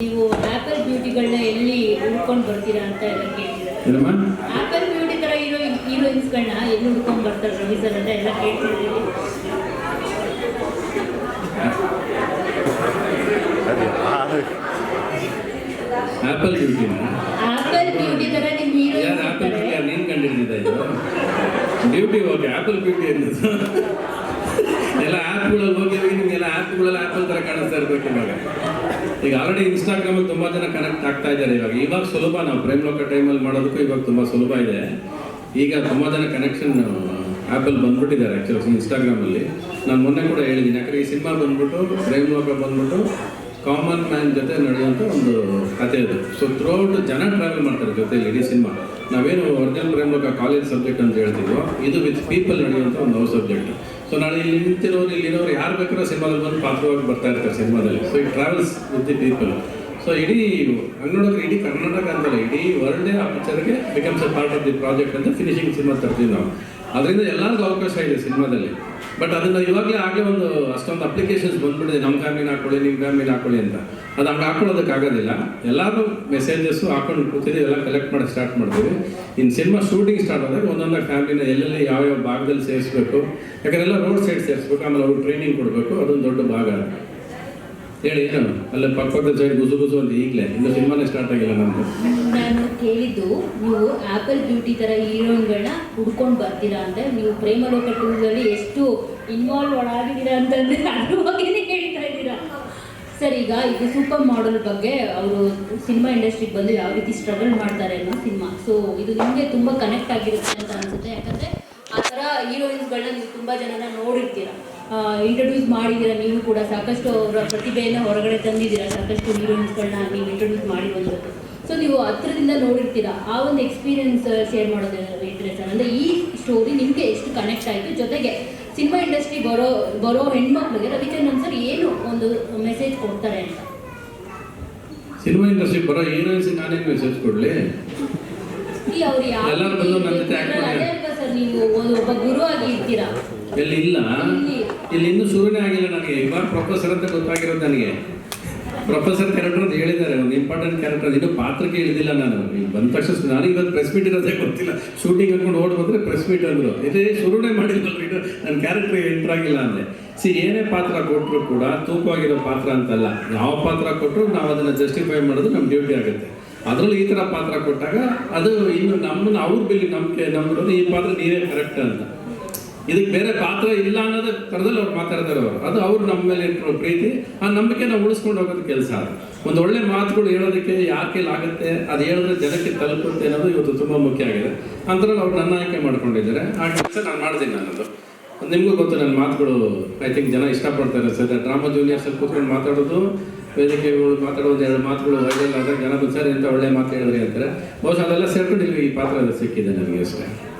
ನೀವು ಆಪಲ್ ಬ್ಯೂಟಿಗಳನ್ನ ಎಲ್ಲಿ ಹುಡ್ಕೊಂಡು ಬರ್ತೀರಾ ಅಂತ ಎಲ್ಲ ಏನಮ್ಮ ಆಪಲ್ ಬ್ಯೂಟಿ ತರ ಹೀರೋ ಹೀರೋಯಿನ್ಸ್ಗಳನ್ನ ಎಲ್ಲಿ ಹುಡ್ಕೊಂಡು ಬರ್ತಾರೆ ರವಿ ಅಂತ ಎಲ್ಲ ಕೇಳ್ತಿದ್ದೀವಿ ಆಪಲ್ ಬ್ಯೂಟಿನ ಆಪಲ್ ಬ್ಯೂಟಿ ತರ ನಿಮ್ ಹೀರೋಯಿನ್ ಬ್ಯೂಟಿ ನೀನು ಕಂಡಿದ್ದ ಇದು? ಬ್ಯೂಟಿ ಓಕೆ ಆಪಲ್ ಬ್ಯೂಟಿ ಅನ್ನೋದು ಆ್ಯಪ್ಗಳಲ್ಲಿ ಹೋಗಿ ಹೋಗಿ ನಿಮಗೆಲ್ಲ ಆ್ಯಪ್ಗಳಲ್ಲಿ ಆ್ಯಪ್ ಥರ ಕಾಣಿಸ್ತಾ ಇರ್ಬೇಕು ಇವಾಗ. ಈಗ ಆಲ್ರೆಡಿ ಇನ್ಸ್ಟಾಗ್ರಾಮಲ್ಲಿ ತುಂಬ ಜನ ಕನೆಕ್ಟ್ ಆಗ್ತಾ ಇದ್ದಾರೆ ಇವಾಗ. ಇವಾಗ ಸುಲಭ ನಾವು ಪ್ರೇಮ್ ಲೋಕ ಟೈಮಲ್ಲಿ ಮಾಡೋದಕ್ಕೂ ಇವಾಗ ತುಂಬ ಸುಲಭ ಇದೆ. ಈಗ ತುಂಬ ಜನ ಕನೆಕ್ಷನ್ ಆ್ಯಪಲ್ಲಿ ಬಂದ್ಬಿಟ್ಟಿದ್ದಾರೆ ಆ್ಯಕ್ಚುಲಿ ಇನ್ಸ್ಟಾಗ್ರಾಮಲ್ಲಿ ನಾನು ಮೊನ್ನೆ ಕೂಡ ಹೇಳಿದ್ದೀನಿ ಯಾಕಂದರೆ ಈ ಸಿನಿಮಾ ಬಂದ್ಬಿಟ್ಟು ಪ್ರೇಮ್ ಲೋಕ ಬಂದ್ಬಿಟ್ಟು ಕಾಮನ್ ಮ್ಯಾನ್ ಜೊತೆ ನಡೆಯುವಂಥ ಒಂದು ಕಥೆ ಅದು. ಸೊ ಥ್ರೂಔಟ್ ಜನ ಟ್ರಾವೆಲ್ ಮಾಡ್ತಾರೆ ಜೊತೆಯಲ್ಲಿ ಇಡೀ ಸಿನಿಮಾ. ನಾವೇನು ಒರಿಜಿನಲ್ ಪ್ರೇಮ್ ಲೋಕ ಕಾಲೇಜ್ ಸಬ್ಜೆಕ್ಟ್ ಅಂತ ಹೇಳ್ತೀವೋ ಇದು ವಿತ್ ಪೀಪಲ್ ನಡೆಯುವಂಥ ಒಂದು ಸಬ್ಜೆಕ್ಟ್ ಸೊ ನಾಳೆ ಇಲ್ಲಿ ನಿಂತಿರೋರು ಇಲ್ಲಿರೋರು ಯಾರು ಬೇಕಾದ್ರೂ ಸಿನಿಮಾದಲ್ಲಿ ಬಂದು ಪಾತ್ರವಾಗಿ ಬರ್ತಾ ಇರ್ತಾರೆ ಸಿನಿಮಾದಲ್ಲಿ. So it travels with the people so ಇಡೀ ಹಂಗೆ ಇಡೀ ಕರ್ನಾಟಕ ಅಂತಲ್ಲ, ಇಡೀ ವರ್ಲ್ಡೇ ಆ ಪಿಕ್ಚರ್ಗೆ becomes a part of the project ಅಂತ ಫಿನಿಶಿಂಗ್ ಸಿನಿಮಾ ತರ್ತೀವಿ ನಾವು. ಅದರಿಂದ ಎಲ್ಲರಿಗೂ ಅವಕಾಶ ಇದೆ ಸಿನಿಮಾದಲ್ಲಿ. ಬಟ್ ಅದನ್ನ ಇವಾಗಲೇ ಆಗಲೇ ಒಂದು ಅಷ್ಟೊಂದು ಅಪ್ಲಿಕೇಶನ್ಸ್ ಬಂದ್ಬಿಟ್ಟಿದೆ. ನಮ್ಮ ಫ್ಯಾಮಿಲಿ ಹಾಕೊಳ್ಳಿ ನಿಮ್ಮ ಫ್ಯಾಮಿಲಿ ಹಾಕೊಳ್ಳಿ ಅಂತ. ಅದು ಹಂಗೆ ಹಾಕೊಳ್ಳೋದಕ್ಕಾಗೋದಿಲ್ಲ ಎಲ್ಲರೂ ಮೆಸೇಜಸ್ಸು ಹಾಕೊಂಡು ಕೂತಿದ್ದೀವಿ, ಎಲ್ಲ ಕಲೆಕ್ಟ್ ಮಾಡಿ ಸ್ಟಾರ್ಟ್ ಮಾಡ್ತೀವಿ. ಇನ್ನು ಸಿನಿಮಾ ಶೂಟಿಂಗ್ ಸ್ಟಾರ್ಟ್ ಆದಾಗ ಒಂದೊಂದು ಫ್ಯಾಮಿಲಿನ ಎಲ್ಲೆಲ್ಲಿ ಯಾವ ಯಾವ ಭಾಗದಲ್ಲಿ ಸೇರಿಸ್ಬೇಕು, ಯಾಕಂದ್ರೆ ಎಲ್ಲ ರೋಡ್ ಸೈಡ್ ಸೇರಿಸ್ಬೇಕು, ಆಮೇಲೆ ಅವ್ರಿಗೆ ಟ್ರೈನಿಂಗ್ ಕೊಡಬೇಕು, ಅದೊಂದು ದೊಡ್ಡ ಭಾಗ ಹೇಳಿ ಏನು ಅಲ್ಲೇ ಪಕ್ಕದ ಸೈಡ್ ಗುಸು ಗುಸು ಅಂತ ಈಗಲೇ. ಇನ್ನು ಸಿನಿಮಾನೇ ಸ್ಟಾರ್ಟ್ ಆಗಿಲ್ಲ ನಮ್ದು. ನಾನು ಕೇಳಿದ್ದು, ನೀವು ಆಪಲ್ ಬ್ಯೂಟಿ ತರ ಹೀರೋಯಿನ್ಗಳನ್ನ ಹುಡ್ಕೊಂಡು ಬರ್ತೀರಾ ಅಂತ. ನೀವು ಪ್ರೇಮಲೋಕ ಟೂರ್ನಲ್ಲಿ ಎಷ್ಟು ಇನ್ವಾಲ್ವ್ ಒಳಗಿದ್ದೀರಾ ಅಂತಂದ್ರೆ ಅದ್ರ ಬಗ್ಗೆನೇ ಹೇಳ್ತಾ ಇದ್ದೀರಾ. ಸರ್, ಈಗ ಇದು ಸೂಪರ್ ಮಾಡೆಲ್ ಬಗ್ಗೆ ಅವರು ಸಿನಿಮಾ ಇಂಡಸ್ಟ್ರಿಗೆ ಬಂದು ಯಾವ ರೀತಿ ಸ್ಟ್ರಗಲ್ ಮಾಡ್ತಾರೆ ಅನ್ನೋ ಸಿನಿಮಾ. ಸೊ ಇದು ನಿಮಗೆ ತುಂಬ ಕನೆಕ್ಟ್ ಆಗಿರುತ್ತೆ ಅಂತ ಅನ್ಸುತ್ತೆ. ಯಾಕಂದರೆ ಆ ಥರ ಹೀರೋಯಿನ್ಸ್ಗಳನ್ನ ನೀವು ತುಂಬ ಜನನ ನೋಡಿರ್ತೀರ. ಇಂಟ್ರೊಡ್ಯೂಸ್ ಮಾಡಿದ್ದೀರಾ? ನೀವು ಕೂಡ ಸಾಕಷ್ಟು ಅವರ ಪ್ರತಿಭೆಯನ್ನು ಹೊರಗಡೆ ತಂದಿದ್ದೀರಾ? ಸಾಕಷ್ಟು ಹೀರೋಯಿನ್ಸ್ಗಳನ್ನ ನೀವು ಇಂಟ್ರೊಡ್ಯೂಸ್ ಮಾಡಿ ಬಂದದ್ದು ಸೊ ನೀವು ಹತ್ರದಿಂದ ನೋಡಿರ್ತೀರಾ? ಆ ಒಂದು ಎಕ್ಸ್ಪೀರಿಯನ್ಸ್ ಶೇರ್ ಮಾಡೋದು ಸರ್? ಅಂದರೆ ಈ ಸ್ಟೋರಿ ನಿಮಗೆ ಎಷ್ಟು ಕನೆಕ್ಟ್ ಆಯಿತು? ಜೊತೆಗೆ ಸಿನಿಮಾ ಇಂಡಸ್ಟ್ರಿ ಬರೋ ಬರೋ ಹೆಣ್ಮಕ್ಳಿಗೆ ರವಿಚಂದ್ರನ್ ಸರ್ ಏನು ಒಂದು ಮೆಸೇಜ್ ಕೊಡ್ತಾರೆ ಅಂತ? ಸಿನಿಮಾ ಇಂಡಸ್ಟ್ರಿ ಬರೋ ಏನೇ ಮೆಸೇಜ್ ಕೊಡಲಿ? ಅವ್ರು ಯಾವ ಎಲ್ಲರೂ ಬಂದು ನನ್ನ ಜೊತೆ act ಮಾಡಿ. ಅದೇ ಅಲ್ವಾ ಸರ್ ನೀವು ಒಂದು ಒಬ್ಬ ಗುರು ಆಗಿ ಇರ್ತೀರಾ ಎಲ್ಲಿ ಇಲ್ಲ? ಇಲ್ಲಿ. ಇಲ್ಲಿ ಇನ್ನೂ ಶುರುನೇ ಆಗಿಲ್ಲ ನನಗೆ. ಇವಾಗ ಪ್ರೊಫೆಸರ್ ಅಂತ ಗೊತ್ತಾಗಿರೋದು ನನಗೆ. ಪ್ರೊಫೆಸರ್ ಕ್ಯಾರೆಕ್ಟರ್ ಅಂತ ಹೇಳಿದ್ದಾರೆ ಒಂದು ಇಂಪಾರ್ಟೆಂಟ್ ಕ್ಯಾರೆಕ್ಟರ್ ಇನ್ನೂ ಪಾತ್ರಕ್ಕೆ ಇಳಿದಿಲ್ಲ ನಾನು. ಇಲ್ಲಿ ಬಂದ ತಕ್ಷಣ ನನಗೆ ಇವತ್ತು ಪ್ರೆಸ್ ಮೀಟ್ ಇರೋದೇ ಗೊತ್ತಿಲ್ಲ. ಶೂಟಿಂಗ್ ಹಾಕೊಂಡು ಓಡ್ ಬಂದ್ರೆ ಪ್ರೆಸ್ ಮೀಟ್ ಅಂದರು. ಇದೇ ಶುರುನೇ ಮಾಡಿದ್ರು ಇದು. ನನ್ನ ಕ್ಯಾರೆಕ್ಟರ್ ಎಂಟರ್ ಆಗಿಲ್ಲ ಅಂದೆ ಸಿ ಏನೇ ಪಾತ್ರ ಕೊಟ್ಟರು ಕೂಡ ತೂಕವಾಗಿರೋ ಪಾತ್ರ ಅಂತಲ್ಲ. ಯಾವ ಪಾತ್ರ ಕೊಟ್ಟರು ನಾವು ಅದನ್ನು ಜಸ್ಟಿಫೈ ಮಾಡೋದು ನಮ್ಮ ಡ್ಯೂಟಿ ಆಗುತ್ತೆ. ಅದರಲ್ಲೂ ಈ ಥರ ಪಾತ್ರ ಕೊಟ್ಟಾಗ ಅದು ಇನ್ನು ನಮ್ಮನ್ನು ಅವ್ರ ಬೆಲ್ಲಿ ನಂಬಿಕೆ ನಂಬಿರೋದು ಈ ಪಾತ್ರ ನೀವೇ ಕರೆಕ್ಟ್ ಅಂತ. ಇದಕ್ಕೆ ಬೇರೆ ಪಾತ್ರ ಇಲ್ಲ ಅನ್ನೋದೇ ಥರದಲ್ಲಿ ಅವ್ರು ಮಾತಾಡ್ತಾರೆ ಅವರು. ಅದು ಅವ್ರು ನಮ್ಮ ಮೇಲೆ ಇಟ್ಟಿರೋ ಪ್ರೀತಿ, ಆ ನಂಬಿಕೆನ ಉಳಿಸ್ಕೊಂಡು ಹೋಗೋದು ಕೆಲಸ ಒಂದು ಒಳ್ಳೆ ಮಾತುಗಳು ಹೇಳೋದಕ್ಕೆ ಯಾಕೆ ಆಗುತ್ತೆ ಅದು ಹೇಳಿದ್ರೆ ಜನಕ್ಕೆ ತಲುಪುತ್ತೆ ಅನ್ನೋದು ಇವತ್ತು ತುಂಬ ಮುಖ್ಯ ಆಗಿದೆ. ಅಂತರಲ್ಲಿ ಅವ್ರು ನನ್ನ ಆಯ್ಕೆ ಮಾಡ್ಕೊಂಡಿದ್ದಾರೆ. ಆ ಕೆಲಸ ನಾನು ಮಾಡ್ತೀನಿ ನನ್ನದು ನಿಮಗೂ ಗೊತ್ತು ನನ್ನ ಮಾತುಗಳು ಐ ಥಿಂಕ್ ಜನ ಇಷ್ಟಪಡ್ತಾರೆ. ಸರ್ ಡ್ರಾಮಾ ಜೂನಿಯರ್ಸಲ್ಲಿ ಕೂತ್ಕೊಂಡು ಮಾತಾಡೋದು ವೇದಿಕೆಗಳು ಮಾತಾಡೋದು ಎರಡು ಮಾತುಗಳು ವೈರಲ್ ಆದಾಗ ಜನ ಸರ್ ಎಂತ ಒಳ್ಳೆ ಮಾತು ಹೇಳಿದ್ರಿ ಅಂತಾರೆ. ಬಹುಶಃ ಅದೆಲ್ಲ ಸೇರ್ಕೊಂಡು ಈ ಪಾತ್ರ ಸಿಕ್ಕಿದೆ ನನಗೆ ಅಷ್ಟೇ.